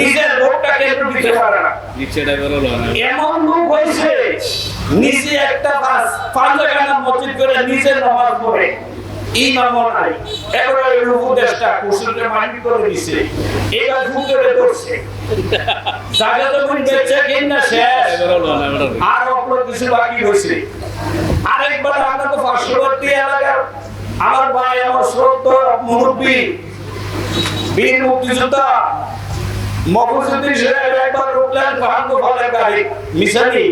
নিজের লোকটাকে একটু দিতে পারে না। এমন লোক হয়েছে নিজে একটা পাঁচ জায়গা মসজিদ করে নিজে নামাজ পড়ে। ইমামও নাই এবার উপদেশটা কুসুমকে মানি করে দিছে। এবার ভুতরে ধরছে। জায়গা তো কোন বেচে কিনা না বেরোলো আর অপর কিছু বাকি হয়েছে আরেকবার আমরা তো পার্শ্ববর্তী এলাকার আমার ভাই আমার শ্রদ্ধ মুরব্বী বীর মুক্তিযোদ্ধা মফুজুদ্দিন সাহেব একবার উঠলেন ভাগ্য ফলের গাড়ি। মিশানি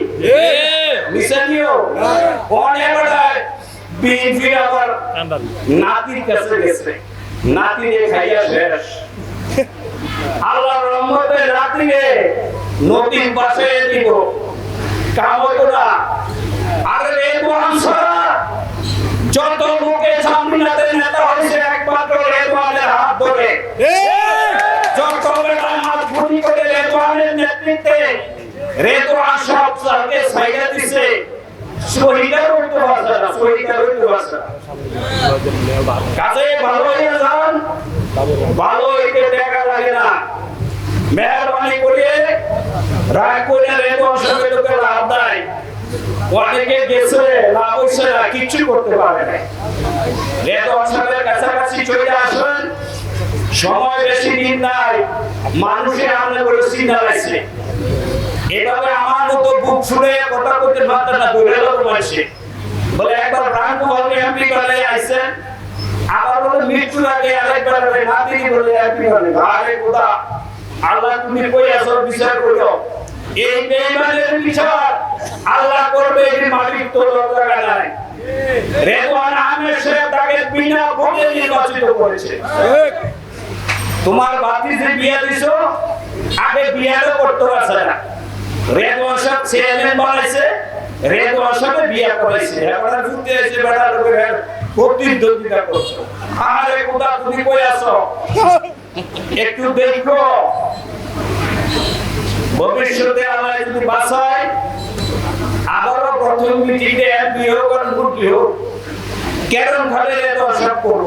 মিশানিও অনেক বেড়ায় বিএনপি আবার নাতির কাছে গেছে। নাতিরে খাইয়া শেষ। আল্লাহর রহমতে নাতিরে নদীর পাশে দিব। কামতরা আরে যত করে রেদওয়ানের নেতৃত্বে রেদওয়ান সব সাথে সাইডা দিছে। শহীদের হইতে পারছে না শহীদের পারছে না কাজে ভালো হয়ে যান, ভালো হইতে দেখা লাগে না। মেহরবানি করে রায় করে রেদওয়ান সাহেবের লোকে লাভ দেয়। অনেকে গেছে, লাভ হইছে না, কিচ্ছু করতে পারে না। রেদওয়ান সাহেবের কাছাকাছি চলে আসেন। সময় বেশি দিন নাই মানুষের আমলে করে চিন্তা লাগছে এভাবে আমার মতো বুক ফুলে কথা করতে পারতে না লোক বসে বলে একবার রাঙ্গু বলে এমপি করে আইসেন আবার বলে মৃত্যু আগে আরেকবার বলে নাতি বলে এমপি বলে আরে খোদা আল্লাহ তুমি কই আসো বিচার করো এই বেঈমানের বিচার। আল্লাহ করবে এই মাটির তো জায়গা নাই। রেদওয়ান আহমেদ সাহেব তাকে বিনা ভোটে নির্বাচিত করেছে। তোমার বাতি যে বিয়ে দিছো, আগে বিয়েরও করতে পারছে না। রেদওয়ান সাহেব চেয়ারম্যান বানাইছে রেদওয়ান সাহেব বিয়ে করাইছে। এবার ঘুরতে এসে বেড়া লোকের প্রতিদ্বন্দ্বিতা করছ। আরে কোথা তুমি কই আছো? একটু দেখো। ভবিষ্যতে আল্লাহ যদি বাঁচায়, আবারও প্রথম মিটিংয়ে এমপি হোক আর মুরগি হোক কেরম খালে রেদওয়ান সাহেব করব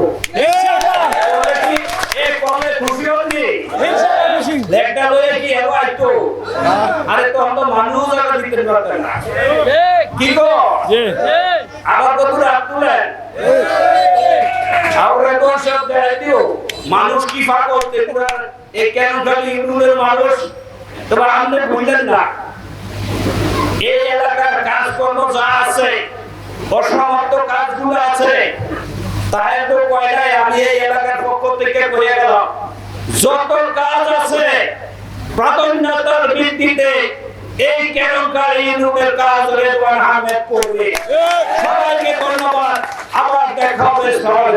খুশি হলি? লেখটা লয়ে কি এবার আইতো? আরে তো আমরা মানুষ দিতে না। কি গো? আবার কত রাত তুলেন? আউরে তো সব দেখাই দিও। মানুষ কি পাগল ত্রিপুরার এই কেন খালি ইউনিয়নের মানুষ তোমার আপনি বুঝলেন না এই এলাকার কাজকর্ম যা আছে অসমাপ্ত কাজগুলো আছে তাই তো কয়টাই আমি এই এলাকার পক্ষ থেকে গেলাম, যত কাজ আছে, প্রাধান্যতার ভিত্তিতে এই কেরঙ্কার ইউনিয়নের কাজ রেদওয়ান আহমেদ করবে। সবাইকে ধন্যবাদ, আবার দেখা হবে, সবাই।